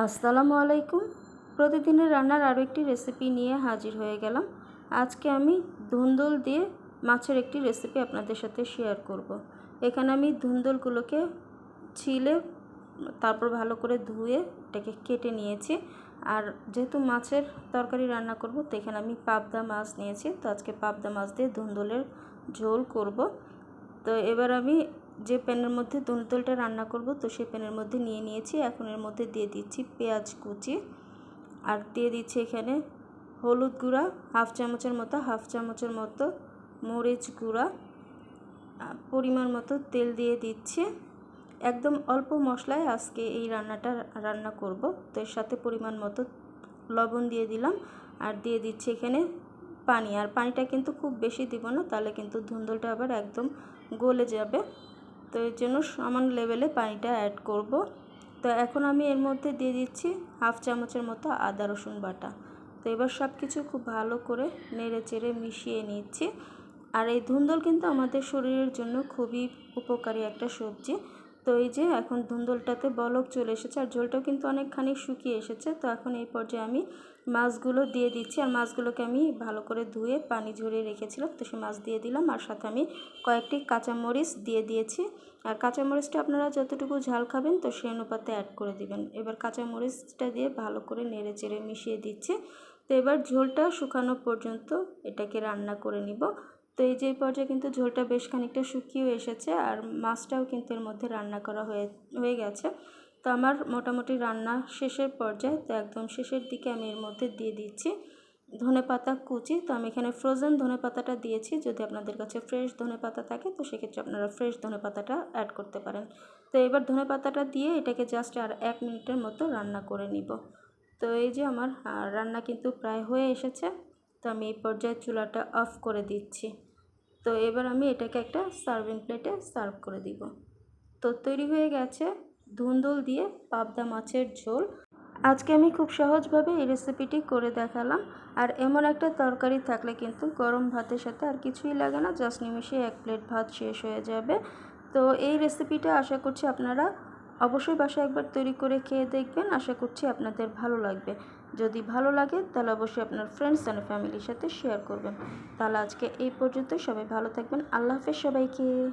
আসসালামু আলাইকুম। প্রতিদিনের রান্নার আরও একটি রেসিপি নিয়ে হাজির হয়ে গেলাম। আজকে আমি ধুন্দল দিয়ে মাছের একটি রেসিপি আপনাদের সাথে শেয়ার করব। এখানে আমি ধুন্দলগুলোকে ছিলে, তারপর ভালো করে ধুয়ে এটাকে কেটে নিয়েছি। আর যেহেতু মাছের তরকারি রান্না করব, তো এখানে আমি পাবদা মাছ নিয়েছি। তো আজকে পাবদা মাছ দিয়ে ধুন্দলের ঝোল করব। তো এবার আমি যে প্যানের মধ্যে দুলতলটা রান্না করব, তো সেই প্যানের মধ্যে নিয়ে নিয়েছি। এখন এর মধ্যে দিয়ে দিচ্ছি পেঁয়াজ কুচি। আর দিয়ে দিচ্ছি এখানে হলুদ গুঁড়া, হাফ চামচের মতো, হাফ চামচের মতো মরিচ গুঁড়া। পরিমাণ মতো তেল দিয়ে দিচ্ছি। একদম অল্প মশলায় আজকে এই রান্নাটা রান্না করব। তো এর সাথে পরিমাণ মতো লবণ দিয়ে দিলাম। আর দিয়ে দিচ্ছি এখানে পানি। আর পানিটা কিন্তু খুব বেশি দিব না, তাহলে কিন্তু ধুন্দলটা আবার একদম গলে যাবে। তো এর জন্য সমান লেভেলে পানিটা অ্যাড করব। তো এখন আমি এর মধ্যে দিয়ে দিচ্ছি হাফ চামচের মতো আদা, রসুন বাটা। তো এবার সব কিছু খুব ভালো করে নেড়ে চেড়ে মিশিয়ে নিচ্ছি। আর এই ধুন্দল কিন্তু আমাদের শরীরের জন্য খুবই উপকারী একটা সবজি। তো এই যে এখন ধুন্দলটাতে বলক চলে এসেছে আর ঝোলটাও কিন্তু অনেকখানি শুকিয়ে এসেছে। তো এখন এই পর্যায়ে আমি মাছগুলো দিয়ে দিচ্ছি আর মাছগুলোকে আমি ভালো করে ধুয়ে পানি ঝরিয়ে রেখেছিলাম। তো সে মাছ দিয়ে দিলাম আর সাথে আমি কয়েকটি কাঁচামরিচ দিয়ে দিয়েছি। আর কাঁচামরিচটা আপনারা যতটুকু ঝাল খাবেন তো সেই অনুপাতে অ্যাড করে দিবেন। এবার কাঁচামরিচটা দিয়ে ভালো করে নেড়ে চেড়ে মিশিয়ে দিচ্ছি। তো এবার ঝোলটা শুকানো পর্যন্ত এটাকে রান্না করে নিব। তো এই যে পর্যায়ে কিন্তু ঝোলটা বেশ খানিকটা শুকিয়েও এসেছে আর মাছটাও কিন্তু এর মধ্যে রান্না করা হয়ে হয়ে গেছে। তো আমার মোটামুটি রান্না শেষের পর্যায়ে, তো একদম শেষের দিকে আমি এর মধ্যে দিয়ে দিচ্ছি ধনে পাতা কুচি। তো আমি এখানে ফ্রোজেন ধনে পাতাটা দিয়েছি। যদি আপনাদের কাছে ফ্রেশ ধনে পাতা থাকে, তো সেক্ষেত্রে আপনারা ফ্রেশ ধনে পাতাটা অ্যাড করতে পারেন। তো এবার ধনে পাতাটা দিয়ে এটাকে জাস্ট আর এক মিনিটের মতো রান্না করে নিব। তো এই যে আমার রান্না কিন্তু প্রায় হয়ে এসেছে। তো আমি এই পর্যায়ে চুলাটা অফ করে দিচ্ছি। তো এবার আমি এটাকে একটা সার্ভিং প্লেটে সার্ভ করে দিব। তো তৈরি হয়ে গেছে ধুন্দুল দিয়ে পাবদা মাছের ঝোল। আজকে আমি খুব সহজভাবে এই রেসিপিটি করে দেখালাম। আর এমন একটা তরকারি থাকলে কিন্তু গরম ভাতের সাথে আর কিছুই লাগে না জাস্ট নিমিশে এক প্লেট ভাত শেষ হয়ে যাবে। তো এই রেসিপিটা আশা করছি আপনারা অবশ্যই বাসায় একবার তৈরি করে খেয়ে দেখবেন। আশা করছি আপনাদের ভালো লাগবে। যদি ভালো লাগে, তাহলে অবশ্যই আপনার ফ্রেন্ডস অ্যান্ড ফ্যামিলির সাথে শেয়ার করবেন। তাহলে আজকে এই পর্যন্ত সবাই ভালো থাকবেন। আল্লাহ হাফেজ সবাইকে।